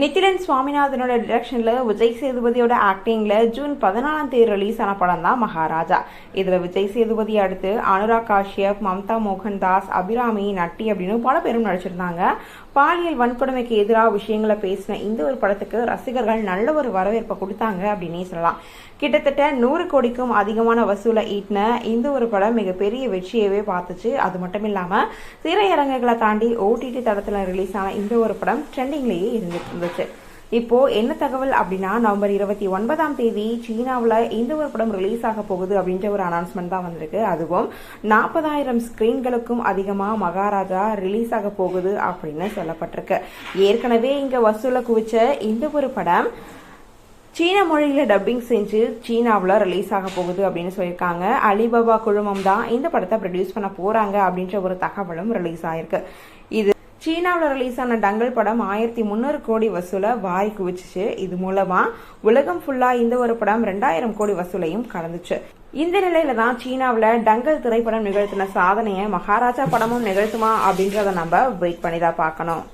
நித்திலன் சுவாமிநாதனோட டிரெக்ஷனில் விஜய் சேதுபதியோட ஆக்டிங்கில் ஜூன் பதினாலாம் தேதி ரிலீஸ் ஆன படம் தான் மகாராஜா. இதில் விஜய் சேதுபதி அடுத்து அனுராக் காஷ்யப் மம்தா மோகன் தாஸ் அபிராமி நட்டி அப்படின்னு பல பேரும் நடிச்சிருந்தாங்க. பாலியல் வன்கொடுமைக்கு எதிராக விஷயங்களை பேசின இந்த ஒரு படத்துக்கு ரசிகர்கள் நல்ல ஒரு வரவேற்பை கொடுத்தாங்க அப்படின்னே சொல்லலாம். கிட்டத்தட்ட நூறு கோடிக்கும் அதிகமான வசூலை ஈட்டின இந்த ஒரு படம் மிகப்பெரிய வெற்றியவே பார்த்துச்சு. அது மட்டும் இல்லாமல் திரையரங்குகளை தாண்டி ஓடிடி தளத்தில் ரிலீஸ் ஆன இந்த ஒரு படம் ட்ரெண்டிங்லேயே இருந்துட்டு இருந்துச்சு. இப்போ என்ன தகவல் அப்படின்னா நவம்பர் இருபத்தி ஒன்பதாம் தேதி சீனாவில் இந்த ஒரு படம் ரிலீஸ் ஆக போகுது அப்படின்ற ஒரு அனௌன்ஸ்மெண்ட் தான் வந்திருக்கு. அதுவும் நாற்பதாயிரம் ஸ்கிரீன்களுக்கும் அதிகமாக மகாராஜா ரிலீஸ் ஆக போகுது அப்படின்னு சொல்லப்பட்டிருக்கு. ஏற்கனவே இங்கே வசூலை குவிச்ச இந்த ஒரு படம் சீன மொழியில டப்பிங் செஞ்சு சீனாவில் ரிலீஸ் ஆக போகுது அப்படின்னு சொல்லியிருக்காங்க. அலிபாபா குழுமம் தான் இந்த படத்தை ப்ரொடியூஸ் பண்ண போறாங்க அப்படின்ற ஒரு தகவலும் ரிலீஸ் ஆயிருக்கு. இது சீனாவில் ரிலீஸ் ஆன டங்கல் படம் ஆயிரத்தி முந்நூறு கோடி வசூலை வாரி குவிச்சிச்சு. இது மூலமா உலகம் ஃபுல்லா இந்த ஒரு படம் ரெண்டாயிரம் கோடி வசூலையும் கலந்துச்சு இந்த நிலையில தான் சீனாவில் டங்கல் திரைப்படம் நிகழ்த்தின சாதனையை மகாராஜா படமும் நிகழ்த்துமா அப்படின்றத நம்ம வெயிட் பண்ணி தான் பார்க்கணும்.